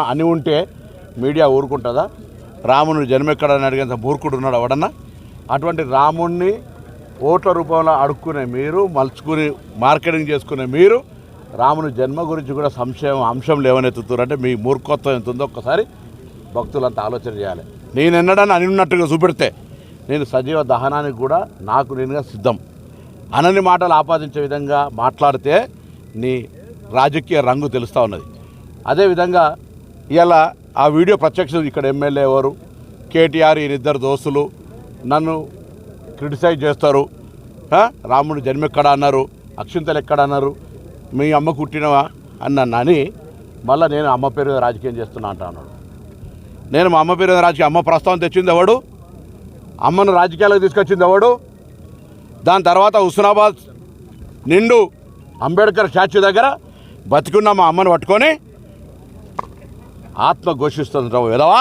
అని ఉంటే మీడియా ఊరుకుంటుందా? రాముని జన్మెక్కడని అడిగేంత మూర్ఖుడు ఉన్నాడు ఎవడన్నా? అటువంటి రాముణ్ణి ఓట్ల రూపంలో అడుక్కునే మీరు మలుచుకుని మార్కెటింగ్ చేసుకునే మీరు రాముని జన్మ గురించి కూడా సంశయం అంశం లేవనెత్తుతారంటే మీ మూర్ఖత్వం ఎంత ఉందో ఒక్కసారి భక్తులంతా ఆలోచన చేయాలి. నేను ఎన్నడని అని ఉన్నట్టుగా చూపెడితే నేను సజీవ దహనానికి కూడా నాకు నేనుగా సిద్ధం. అనని మాటలు ఆపాదించే విధంగా మాట్లాడితే నీ రాజకీయ రంగు తెలుస్తూ ఉన్నది. అదేవిధంగా ఇలా ఆ వీడియో ప్రత్యక్ష ఇక్కడ ఎమ్మెల్యే ఎవరు? కేటీఆర్ ఈయన ఇద్దరు దోస్తులు. నన్ను క్రిటిసైజ్ చేస్తారు. రాముడు రాముడు జన్మెక్కడ అన్నారు? అక్షింతలు ఎక్కడ అన్నారు? మీ అమ్మ కుట్టినవా? అన్నాను. అని మళ్ళీ నేను అమ్మ పేరు రాజకీయం చేస్తున్నా అంటాను నేను మా అమ్మ పేరు రాజకీయం అమ్మ ప్రస్తావన తెచ్చింది ఎవడు? అమ్మను రాజకీయాలకు తీసుకొచ్చింది ఎవడు? దాని తర్వాత హుస్నాబాద్ నిండు అంబేద్కర్ స్టాచ్యూ దగ్గర బతికున్న మా అమ్మను పట్టుకొని ఆత్మ ఘోషిస్తుంది రావు ఎదవా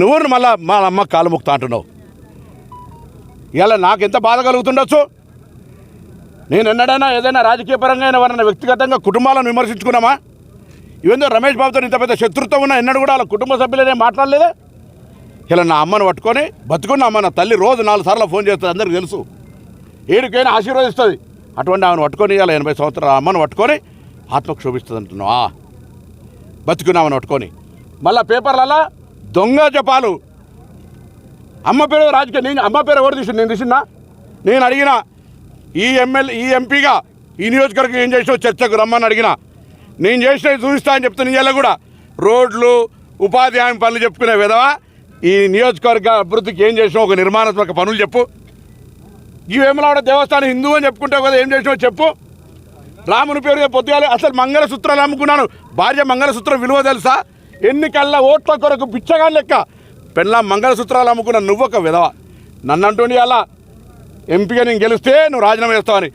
నువ్వు మళ్ళా మా అమ్మ కాలు ముక్తా అంటున్నావు. ఇలా నాకు ఎంత బాధ కలుగుతుండొచ్చు? నేను ఎన్నడైనా ఏదైనా రాజకీయ పరంగా అయినా ఎవరైనా వ్యక్తిగతంగా కుటుంబాలను విమర్శించుకున్నామా? ఇవేందో రమేష్ బాబుతో ఇంత పెద్ద శత్రుత్వం ఉన్నా ఎన్నడూ కూడా వాళ్ళ కుటుంబ సభ్యులనే మాట్లాడలేదే? ఇలా నా అమ్మను పట్టుకొని బతుకున్న అమ్మ నా తల్లి రోజు నాలుగు సార్లు ఫోన్ చేస్తుంది అందరికీ తెలుసు. ఏడికైనా ఆశీర్వదిస్తుంది. అటువంటి ఆమెను పట్టుకొని ఇలా ఎనభై సంవత్సరాల అమ్మను పట్టుకొని ఆత్మక్షోభిస్తుంది అంటున్నావా. బతుకున్నామని పట్టుకొని. మళ్ళీ పేపర్లలో దొంగ జపాలు. అమ్మ పేరు రాజకీయ నేను అమ్మ పేరు ఎవరు తీసింది? నేను తీసిందా? నేను అడిగిన ఈ ఎమ్మెల్యే ఈ ఎంపీగా ఈ నియోజకవర్గం ఏం చేసినావు చర్చకు రమ్మని అడిగిన నేను చేసిన చూపిస్తా అని చెప్తున్న ఇళ్ళ కూడా రోడ్లు ఉపాధి హామీ పనులు చెప్పుకునే విధవా ఈ నియోజకవర్గ అభివృద్ధికి ఏం చేసినావు ఒక నిర్మాణాత్మక పనులు చెప్పు. ఈ వేములవాడ దేవస్థానం హిందూ అని చెప్పుకుంటావు కదా ఏం చేసినావు చెప్పు. రాముని పేరు పొద్దుగాలి అసలు మంగళసూత్రాలు అమ్ముకున్నాను. భార్య మంగళసూత్రం విలువ తెలుసా? ఎన్నికల్లా ఓట్ల కొరకు పిచ్చగా లెక్క. పెళ్ళ మంగళసూత్రాలు అమ్ముకున్న నువ్వొక విధవ. నన్నంటుండి అలా ఎంపీగా నేను గెలిస్తే నువ్వు రాజీనామా చేస్తావని.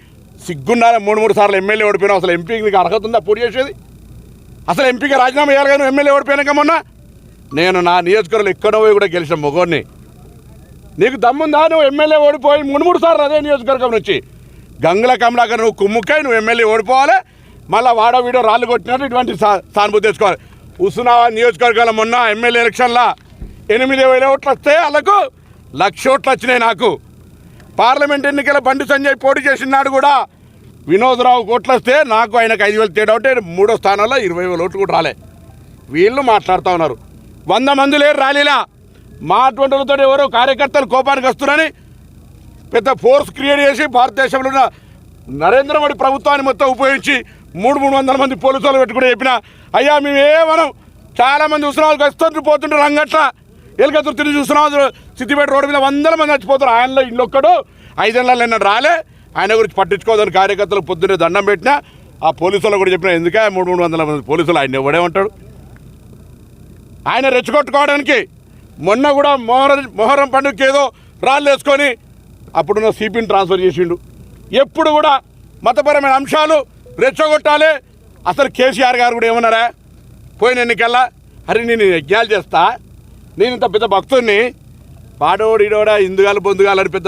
సిగ్గున్నారా? మూడు మూడు సార్లు ఎమ్మెల్యే ఓడిపోయినావు. అసలు ఎంపీకి నీకు అర్హత ఉందా? పూర్తి చేసేది? అసలు ఎంపీగా రాజీనామా చేయాలి కానీ ఎమ్మెల్యే ఓడిపోయినాక మొన్న? నేను నా నియోజకవర్గంలో ఎక్కడో కూడా గెలిచిన మొగోడిని. నీకు దమ్ముందా? నువ్వు ఎమ్మెల్యే ఓడిపోయి మూడు మూడు సార్లు అదే నియోజకవర్గం నుంచి. గంగుల కమలాకర్ నువ్వు కుమ్ముకై నువ్వు ఎమ్మెల్యే ఓడిపోవాలి. మళ్ళీ వాడో వీడో రాళ్ళు కొట్టినట్టు ఇటువంటి సా సానుభూతి తెచ్చుకోవాలి. హుస్నాబాద్ నియోజకవర్గంలో మొన్న ఎమ్మెల్యే ఎలక్షన్లో ఎనిమిది వేల ఓట్లు వస్తే వాళ్ళకు లక్ష ఓట్లు వచ్చినాయి నాకు. పార్లమెంట్ ఎన్నికల బండి సంజయ్ పోటీ చేసినాడు కూడా వినోదరావు ఓట్లు వస్తే నాకు ఆయనకు ఐదు వేలు తేడా ఉంటే మూడో స్థానంలో ఇరవై వేల ఓట్లు కూడా రాలే. వీళ్ళు మాట్లాడుతూ ఉన్నారు. వంద మంది లేరు ర్యాలీలా. మా అటువంటి ఎవరో కార్యకర్తలు కోపానికి వస్తున్నారని పెద్ద ఫోర్స్ క్రియేట్ చేసి భారతదేశంలో ఉన్న నరేంద్ర మోడీ ప్రభుత్వాన్ని మొత్తం ఉపయోగించి మూడు మూడు వందల మంది పోలీసులు పెట్టుకుని చెప్పిన అయ్యా మేము ఏమనం? చాలా మంది ఉత్సవాలకు వస్తుంటారు పోతుంటారు రంగట్ల. ఎలుకతురు తిరిగి చూస్తున్నాం సిద్దిపేట రోడ్డు మీద వందల మంది చచ్చిపోతారు ఆయనలో ఇల్లొక్కడు ఐదేళ్ళలో నిన్న రాలే. ఆయన గురించి పట్టించుకోదని కార్యకర్తలు పొద్దున్నే దండం పెట్టినా ఆ పోలీసులు కూడా చెప్పిన ఎందుకే మూడు మూడు వందల మంది పోలీసులు ఆయన ఇవ్వడే ఉంటాడు? ఆయన రెచ్చగొట్టుకోవడానికి మొన్న కూడా మొహరం మొహరం పండుగకి ఏదో రాళ్ళు వేసుకొని అప్పుడున్న సిపిని ట్రాన్స్ఫర్ చేసిండు. ఎప్పుడు కూడా మతపరమైన అంశాలు రెచ్చగొట్టాలి. అసలు కేసీఆర్ గారు కూడా ఏమన్నారా? పోయిన ఎన్నికల్లా అరే నేను యజ్ఞాలు చేస్తా. నేను ఇంత పెద్ద భక్తుడిని పాడోడు ఈడోడా హిందుగాలు బొందుగాలు అని పెద్ద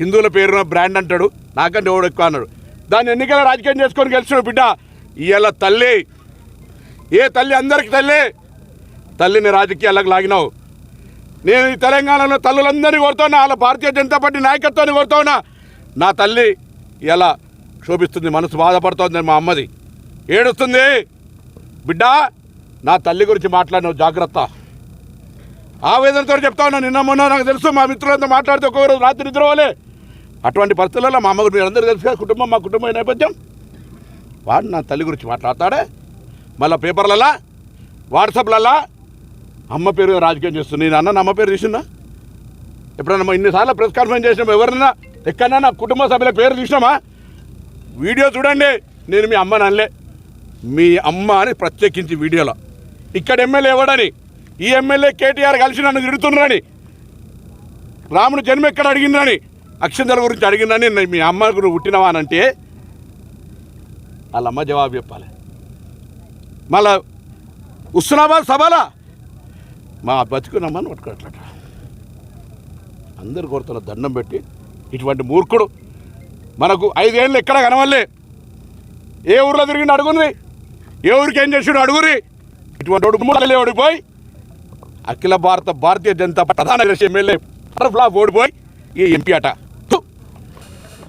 హిందువుల పేరున బ్రాండ్ అంటాడు. నాకంటే ఎవడు ఎక్కువ అన్నాడు. దాన్ని ఎన్నికల రాజకీయం చేసుకొని గెలిచిన బిడ్డ. ఇవాళ తల్లి. ఏ తల్లి? అందరికి తల్లి. తల్లిని రాజకీయాలకు లాగినావు. నేను ఈ తెలంగాణలో తల్లులందరినీ కోరుతున్నా వాళ్ళ భారతీయ జనతా పార్టీ నాయకత్వాన్ని కోరుతున్నా. నా తల్లి ఎలా క్షోభిస్తుంది మనసు బాధపడుతోంది మా అమ్మది. ఏడుస్తుంది? బిడ్డ నా తల్లి గురించి మాట్లాడినావు జాగ్రత్త. ఆవేదనతో చెప్తా ఉన్నా నిన్న మొన్న నాకు తెలుసు మా మిత్రులంతా మాట్లాడితే ఒక్కొక్క రాత్రి నిద్రపోలే. అటువంటి పరిస్థితుల్లో మా అమ్మ గురించి అందరూ తెలుసు కదా కుటుంబం మా కుటుంబం నేపథ్యం. వాడు నా తల్లి గురించి మాట్లాడతాడే. మళ్ళీ పేపర్లలా వాట్సాప్లలా అమ్మ పేరు రాజకీయం చేస్తుంది. నేను అన్న అమ్మ పేరు తీసిందా? ఎప్పుడన్నా ఇన్నిసార్లు ప్రెస్ కాన్ఫరెన్స్ చేసినాం ఎవరినైనా? ఎక్కడన్నా నా కుటుంబ సభ్యుల పేరు చూసినామా వీడియో చూడండి. నేను మీ అమ్మ అనలే. మీ అమ్మ అని ప్రత్యేకించి వీడియోలో. ఇక్కడ ఎమ్మెల్యే ఎవడని? ఈ ఎమ్మెల్యే కేటీఆర్ కలిసి నన్ను తిడుతున్నారని. రాముడు జన్మ ఎక్కడ అడిగిందని? అక్షంతల గురించి అడిగిందని మీ అమ్మ నువ్వు పుట్టినవా వాళ్ళమ్మ అంటే జవాబు చెప్పాలి. మళ్ళా హుస్నాబాద్ సభలా మా బతుకునమ్మని పట్టుకోవట్లట అందరు కొడుతున్న దండం పెట్టి ఇటువంటి మూర్ఖుడు మనకు ఐదేళ్ళు ఎక్కడ కనవల్లే ఏ ఊర్లో తిరిగిండు అడుగుని ఏ ఊరికి ఏం చేసాడు అడుగురి ఇటువంటి ఒడుకుమూడలే ఓడిపోయి అఖిల భారత భారతీయ జనతా ప్రధాన ఎమ్మెల్యే ఫ్లాప్ ఓడిపోయి ఈ ఎంపీ అట.